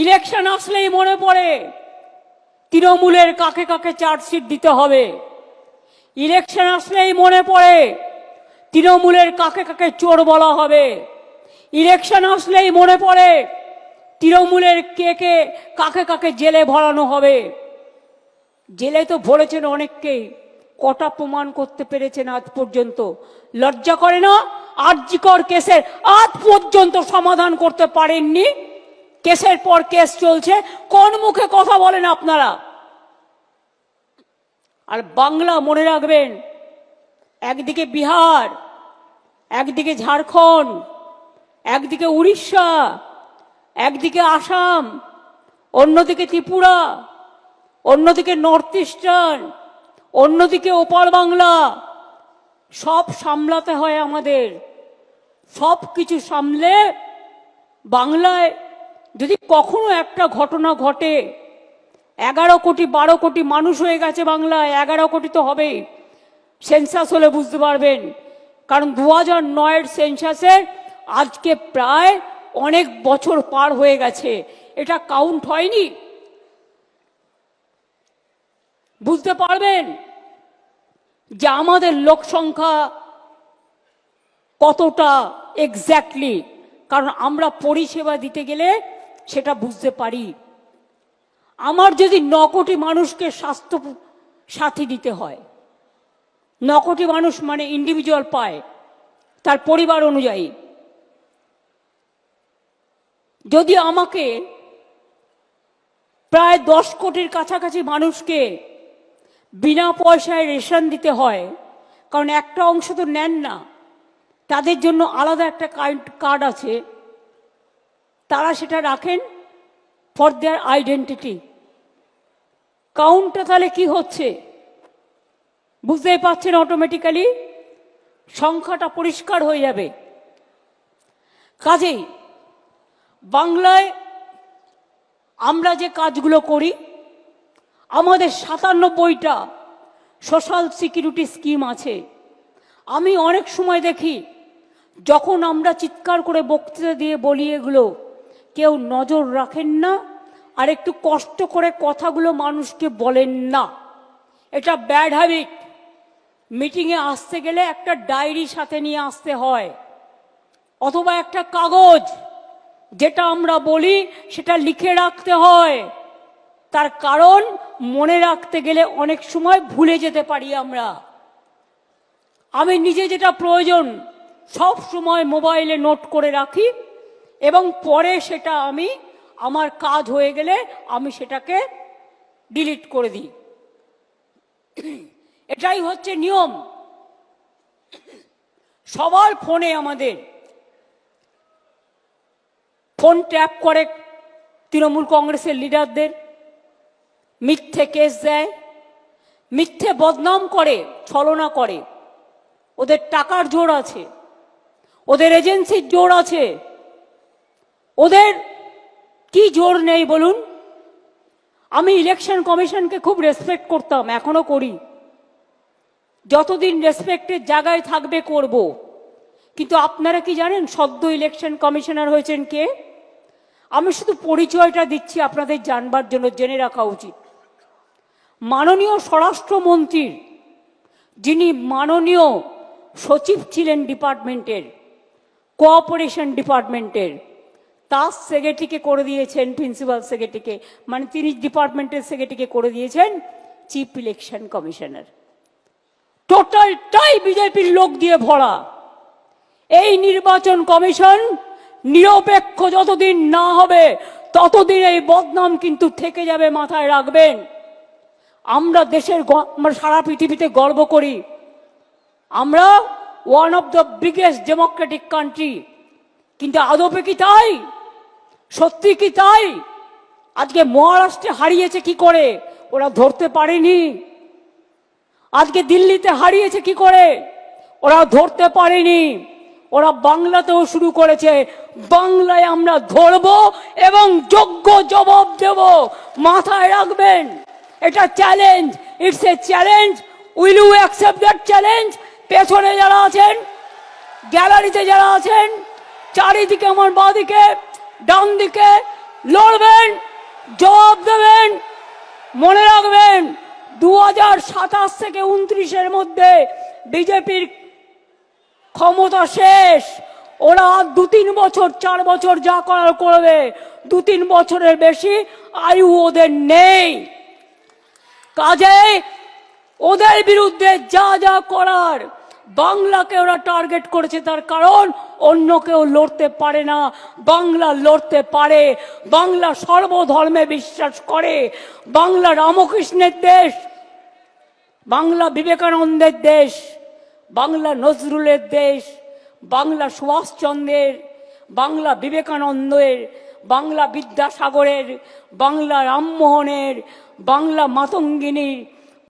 Election আসলেই মনে পড়ে। তৃণমূলের কাকে কাকে চার্জশিট দিতে হবে। ইলেকশন আসলেই মনে পড়ে। তৃণমূলের কাকে কাকে চোর বলা হবে। ইলেকশন আসলেই মনে পড়ে। তৃণমূলের কে কে কাকে কাকে জেলে ভরানো হবে। জেলে তো ভরেছেন অনেককেই কটা প্রমাণ করতে পেরেছেন আজ পর্যন্ত। লজ্জা করে না? আর্যিকর কেসের আজ পর্যন্ত সমাধান করতে পারেননি? কেসের পর কেস চলছে, কোন মুখে কথা বলেন আপনারা? আর বাংলা মনে রাখবেন, একদিকে বিহার, একদিকে ঝাড়খণ্ড, একদিকে উড়িষ্যা, একদিকে আসাম, অন্যদিকে ত্রিপুরা, অন্যদিকে নর্থ ইস্টার্ন, অন্যদিকে ওপার বাংলা। সব সামলাতে হয় আমাদের। সব কিছু সামলে বাংলায় যদি কখনো একটা ঘটনা ঘটে, এগারো কোটি, বারো কোটি মানুষ হয়ে গেছে বাংলায়, এগারো কোটি তো হবেই। সেন্সাস হলে বুঝতে পারবেন। কারণ দু হাজার নয়ের সেন্সাসের আজকে প্রায় অনেক বছর পার হয়ে গেছে। এটা কাউন্ট হয়নি। বুঝতে পারবেন যে আমাদের লোক সংখ্যা কতটা এক্স্যাক্টলি কারণ আমরা পরিষেবা দিতে গেলে সেটা বুঝতে পারি। আমার যদি ন কোটি মানুষকে স্বাস্থ্য সাথী দিতে হয় ন কোটি মানুষ মানে ইন্ডিভিজুয়াল পায়, তার পরিবার অনুযায়ী। যদি আমাকে প্রায় দশ কোটির কাছাকাছি মানুষকে বিনা পয়সায় রেশন দিতে হয়, কারণ একটা অংশ তো নেন না, তাদের জন্য আলাদা একটা কার্ড আছে তারা সেটা রাখেন ফর দেয়ার আইডেন্টিটি কাউন্টটা তাহলে কি হচ্ছে? বুঝতেই পারছেন অটোমেটিক্যালি সংখ্যাটা পরিষ্কার হয়ে যাবে। কাজেই বাংলায় আমরা যে কাজগুলো করি, আমাদের সাতানব্বইটা সোশ্যাল সিকিউরিটি স্কিম আছে। আমি অনেক সময় দেখি, যখন আমরা চিৎকার করে বক্তৃতা দিয়ে বলি এগুলো কেউ নজর রাখেন না আর একটু কষ্ট করে কথাগুলো মানুষকে বলেন না। এটা ব্যাড হ্যাবিট মিটিংয়ে আসতে গেলে একটা ডায়েরি সাথে নিয়ে আসতে হয়। অথবা একটা কাগজ, যেটা আমরা বলি, সেটা লিখে রাখতে হয়। তার কারণ মনে রাখতে গেলে অনেক সময় ভুলে যেতে পারি আমরা। আমি নিজে যেটা প্রয়োজন, সব সময় মোবাইলে নোট করে রাখি। এবং পরে সেটা আমি, আমার কাজ হয়ে গেলে আমি সেটাকে ডিলিট করে দিই। এটাই হচ্ছে নিয়ম। সবার ফোনে আমাদের ফোন ট্যাপ করে তৃণমূল কংগ্রেসের লিডারদের, মিথ্যে কেস দেয়, মিথ্যে বদনাম করে, ছলনা করে। ওদের টাকার জোর আছে, ওদের এজেন্সির জোর আছে। ওদের কি জোর নেই বলুন? আমি ইলেকশন কমিশনকে খুব রেসপেক্ট করতাম, এখনও করি। যতদিন রেসপেক্টের জায়গায় থাকবে, করব। কিন্তু আপনারা কি জানেন, সদ্য ইলেকশন কমিশনার হয়েছেন কে? আমি শুধু পরিচয়টা দিচ্ছি, আপনাদের জানবার জন্য, জেনে রাখা উচিত। মাননীয় স্বরাষ্ট্রমন্ত্রীর, যিনি মাননীয় সচিব ছিলেন ডিপার্টমেন্টের কোঅপারেশন ডিপার্টমেন্টের তার সেক্রেটারিকে করে দিয়েছেন প্রিন্সিপাল সেক্রেটারিকে। মানে তিনি ডিপার্টমেন্টের সেক্রেটারিকে করে দিয়েছেন চিফ ইলেকশন কমিশনার টোটালটাই বিজেপির লোক দিয়ে ভরা। এই নির্বাচন কমিশন নিরপেক্ষ যতদিন না হবে, ততদিন এই বদনাম কিন্তু থেকে যাবে, মাথায় রাখবেন। আমরা দেশের আমরা সারা পৃথিবীতে গর্ব করি। আমরা one of the biggest democratic country কিন্তু আদপে কি তাই? সত্যি কি তাই? আজকে মহারাষ্ট্রে হারিয়েছে কি করে? ওরা ধরতে পারেনি। আজকে দিল্লিতে হারিয়েছে কি করে? ওরা ধরতে পারেনি। ওরা বাংলাতেও শুরু করেছে। বাংলায় আমরা ধরব এবং যোগ্য জবাব দেব। মাথায় রাখবেন, এটা challenge it's a challenge will you accept that challenge পেছনে যারা আছেন গ্যালারিতে যারা আছেন, চারিদিকে আমার বাঁদিকে ডান দিকে লড়বেন, জবাব দেবেন, মনে রাখবেন দু সাতাশ থেকে উনত্রিশের মধ্যে বিজেপির ক্ষমতা শেষ। ওরা দু তিন বছর, চার বছর যা করার করবে, দু তিন বছরের বেশি আয়ু ওদের নেই। কাজে ওদের বিরুদ্ধে যা যা করার বাংলাকে ওরা টার্গেট করেছে তার কারণ অন্য কেউ লড়তে পারে না। বাংলা লড়তে পারে। বাংলা সর্বধর্মে বিশ্বাস করে। বাংলা রামকৃষ্ণের দেশ। বাংলা বিবেকানন্দের দেশ। বাংলা নজরুলের দেশ। বাংলা সুভাষচন্দ্রের। বাংলা বিবেকানন্দের। বাংলা বিদ্যাসাগরের। বাংলা রামমোহনের। বাংলা মাতঙ্গিনীর।